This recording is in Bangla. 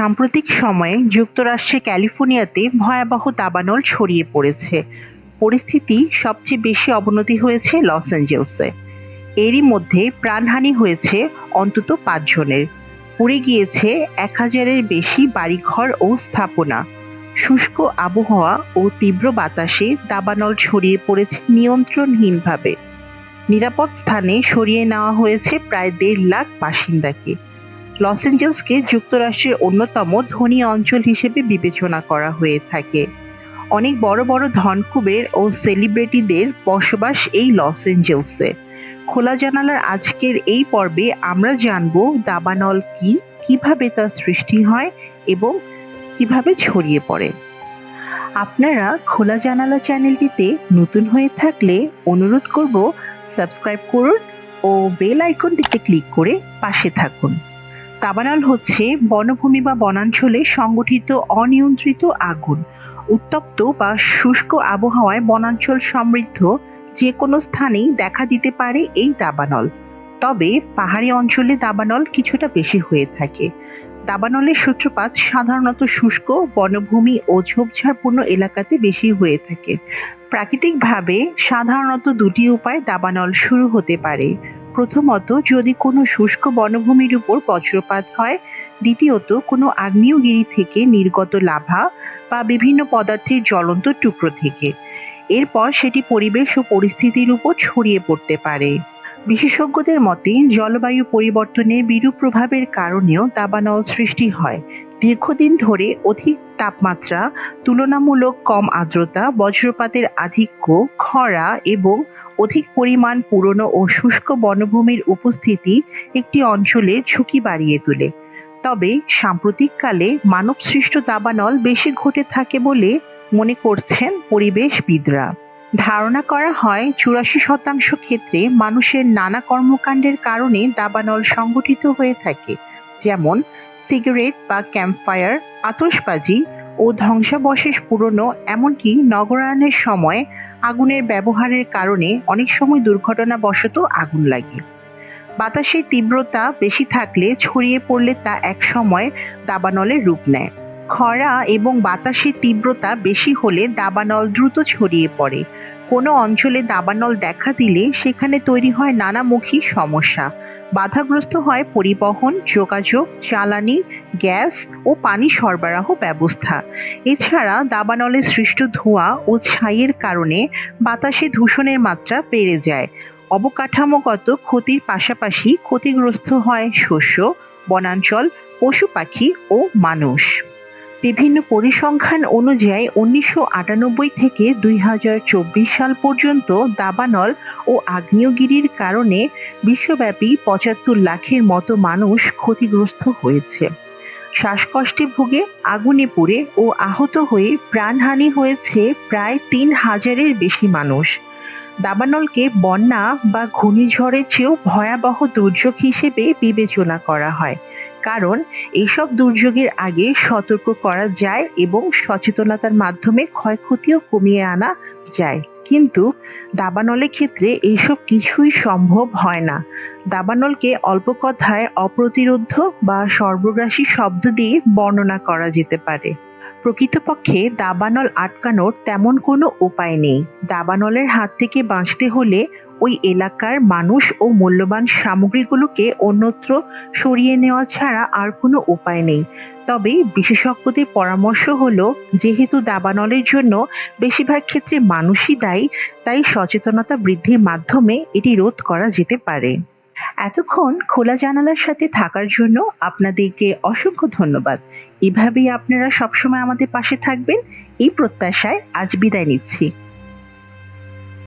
সাম্প্রতিক সময়ে যুক্তরাষ্ট্রের ক্যালিফোর্নিয়াতে ভয়াবহ দাবানল ছড়িয়ে পড়েছে। পরিস্থিতি সবচেয়ে বেশি অবনতি হয়েছে লস অ্যাঞ্জেলসে। এরই মধ্যে প্রাণহানি হয়েছে অন্তত পাঁচজনের। পুড়ে গিয়েছে এক হাজারের বেশি বাড়িঘর ও স্থাপনা। শুষ্ক আবহাওয়া ও তীব্র বাতাসে দাবানল ছড়িয়ে পড়েছে নিয়ন্ত্রণহীনভাবে। নিরাপদ স্থানে সরিয়ে নেওয়া হয়েছে প্রায় দেড় লাখ বাসিন্দাকে। লস অ্যাঞ্জেলসকে যুক্তরাষ্ট্রের অন্যতম ধনী অঞ্চল হিসেবে বিবেচনা করা হয়ে থাকে। অনেক বড় বড় ধনকুবের ও সেলিব্রিটিদের বসবাস এই লস অ্যাঞ্জেলসে খোলা জানালার আজকের এই পর্বে আমরা জানব দাবানল কি, কীভাবে তার সৃষ্টি হয় এবং কীভাবে ছড়িয়ে পড়ে। আপনারা খোলা জানালা চ্যানেলটিতে নতুন হয়ে থাকলে অনুরোধ করব সাবস্ক্রাইব করুন ও বেল আইকনটিতে ক্লিক করে পাশে থাকুন। দাবানল হচ্ছে বনভূমি বা বনাঞ্চলে সংগঠিত অনিয়ন্ত্রিত আগুন। উত্তপ্ত বা শুষ্ক আবহাওয়ায় বনাঞ্চল সমৃদ্ধ যে কোনো স্থানেই দেখা দিতে পারে এই দাবানল। তবে পাহাড়ি অঞ্চলে দাবানল কিছুটা বেশি হয়ে থাকে। দাবানলের সূত্রপাত সাধারণত শুষ্ক, বনভূমি ও ঝোপঝাড়পূর্ণ এলাকাতে বেশি হয়ে থাকে। প্রাকৃতিকভাবে সাধারণত দুটি উপায় দাবানল শুরু হতে পারে। প্রথমত, যদি কোনো শুষ্ক বনভূমির উপর বজ্রপাত হয়, দ্বিতীয়ত, কোনো আগ্নেয়গিরি থেকে নির্গত লাভা বা বিভিন্ন পদার্থের জ্বলন্ত টুকরো থেকে। এরপর সেটি পরিবেশ ও পরিস্থিতির উপর ছড়িয়ে পড়তে পারে। বিশেষজ্ঞদের মতে, জলবায়ু পরিবর্তনে বিরূপ প্রভাবের কারণেও দাবানল সৃষ্টি হয় দীর্ঘদিন ধরে অধিক তাপমাত্রা, তুলনামূলক কম আর্দ্রতা, বজ্রপাতের আধিক্য, খরা এবং অধিক পরিমাণ পুরনো ও শুষ্ক বনভূমির উপস্থিতি একটি অঞ্চলের ঝুঁকি বাড়িয়ে তোলে। তবে সাম্প্রতিককালে মানবসৃষ্ট দাবানল বেশি ঘটে থাকে বলে মনে করছেন পরিবেশবিদরা। ধারণা করা হয় চুরাশি শতাংশ ক্ষেত্রে মানুষের নানা কর্মকাণ্ডের কারণে দাবানল সংগঠিত হয়ে থাকে, যেমন সিগারেট বা ক্যাম্পফায়ার আতসবাজি ও ধ্বংসাবশেষ পুরনো এমনকি নগরায়নের সময় আগুনের ব্যবহারের কারণে অনেক সময় দুর্ঘটনাবশত আগুন লাগে। বাতাসের তীব্রতা বেশি থাকলে ছড়িয়ে পড়লে তা এক সময় দাবানলের রূপ নেয়। খরা এবং বাতাসের তীব্রতা বেশি হলে দাবানল দ্রুত ছড়িয়ে পড়ে। কোনো অঞ্চলে দাবানল দেখা দিলে সেখানে তৈরি হয় নানামুখী সমস্যা। বাধাগ্রস্ত হয় পরিবহন, যোগাযোগ, জ্বালানি, গ্যাস ও পানি সরবরাহ ব্যবস্থা। এছাড়া দাবানলের সৃষ্ট ধোঁয়া ও ছাইয়ের কারণে বাতাসে দূষণের মাত্রা বেড়ে যায়। অবকাঠামোগত ক্ষতির পাশাপাশি ক্ষতিগ্রস্ত হয় শস্য, বনাঞ্চল, পশু পাখি ও মানুষ। বিভিন্ন পরিসংখ্যান অনুযায়ী উনিশশো আটানব্বই থেকে দুই হাজার চব্বিশ সাল পর্যন্ত দাবানল ও আগ্নেয়গিরির কারণে বিশ্বব্যাপী পঁচাত্তর লাখের মতো মানুষ ক্ষতিগ্রস্ত হয়েছে। শ্বাসকষ্টে ভুগে, আগুনে পুড়ে ও আহত হয়ে প্রাণহানি হয়েছে প্রায় তিন হাজারের বেশি মানুষ। দাবানলকে বন্যা বা ঘূর্ণিঝড়ের চেয়েও ভয়াবহ দুর্যোগ হিসেবে বিবেচনা করা হয়। কারণ এইসব দুর্যোগের আগে সতর্ক করা যায় এবং সচেতনতার মাধ্যমে ক্ষয়ক্ষতিও কমিয়ে আনা যায়। কিন্তু দাবানলের ক্ষেত্রে এইসব কিছুই সম্ভব হয় না। দাবানলকে অল্প কথায় অপ্রতিরোধ বা সর্বগ্রাসী শব্দ দিয়ে বর্ণনা করা যেতে পারে। প্রকৃতপক্ষে দাবানল আটকানোর তেমন কোনো উপায় নেই। দাবানলের হাত থেকে বাঁচতে হলে ওই এলাকার মানুষ ও মূল্যবান সামগ্রীগুলোকে অন্যত্র সরিয়ে নেওয়া ছাড়া আর কোনো উপায় নেই। তবে বিশেষজ্ঞদের পরামর্শ হলো, যেহেতু দাবানলের জন্য বেশিরভাগ ক্ষেত্রে মানুষই দায়ী, তাই সচেতনতা বৃদ্ধির মাধ্যমে এটি রোধ করা যেতে পারে। এতক্ষণ খোলা জানালার সাথে থাকার জন্য আপনাদেরকে অসংখ্য ধন্যবাদ। এভাবেই আপনারা সবসময় আমাদের পাশে থাকবেন। এই প্রত্যাশায় আজ বিদায় নিচ্ছি।